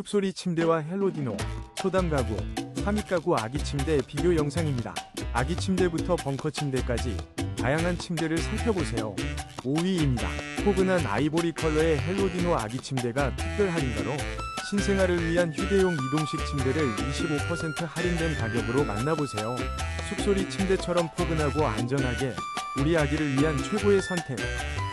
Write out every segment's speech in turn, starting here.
숲소리 침대와 헬로디노, 소담 가구, 하미 가구 아기 침대 비교 영상입니다. 아기 침대부터 벙커 침대까지 다양한 침대를 살펴보세요. 5위입니다. 포근한 아이보리 컬러의 헬로디노 아기 침대가 특별 할인가로 신생아를 위한 휴대용 이동식 침대를 25% 할인된 가격으로 만나보세요. 숲소리 침대처럼 포근하고 안전하게 우리 아기를 위한 최고의 선택.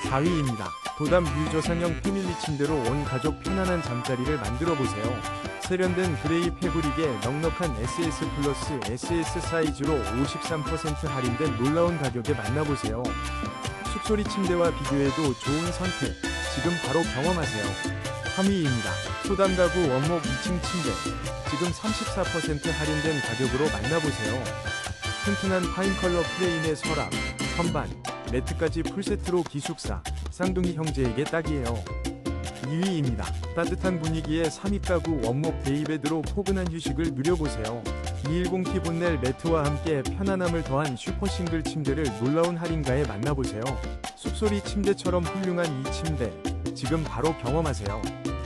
4위입니다. 도담 유저상형 패밀리 침대로 온 가족 편안한 잠자리를 만들어 보세요. 세련된 그레이 패브릭에 넉넉한 SS 플러스 SS 사이즈로 53% 할인된 놀라운 가격에 만나보세요. 숲소리 침대와 비교해도 좋은 선택. 지금 바로 경험하세요. 3위입니다. 소담 가구 원목 2층 침대. 지금 34% 할인된 가격으로 만나보세요. 튼튼한 파인 컬러 프레임의 서랍, 선반, 매트까지 풀세트로 기숙사, 쌍둥이 형제에게 딱이에요. 2위입니다. 따뜻한 분위기의 3위 가구 원목 데이베드로 포근한 휴식을 누려보세요. 210T 본넬 매트와 함께 편안함을 더한 슈퍼 싱글 침대를 놀라운 할인가에 만나보세요. 숲소리 침대처럼 훌륭한 이 침대, 지금 바로 경험하세요.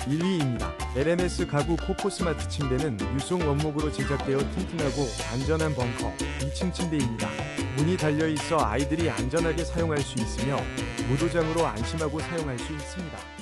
1위입니다. LMS 가구 코코 스마트 침대는 유송 원목으로 제작되어 튼튼하고 안전한 벙커 2층 침대입니다. 문이 달려 있어 아이들이 안전하게 사용할 수 있으며 무도장으로 안심하고 사용할 수 있습니다.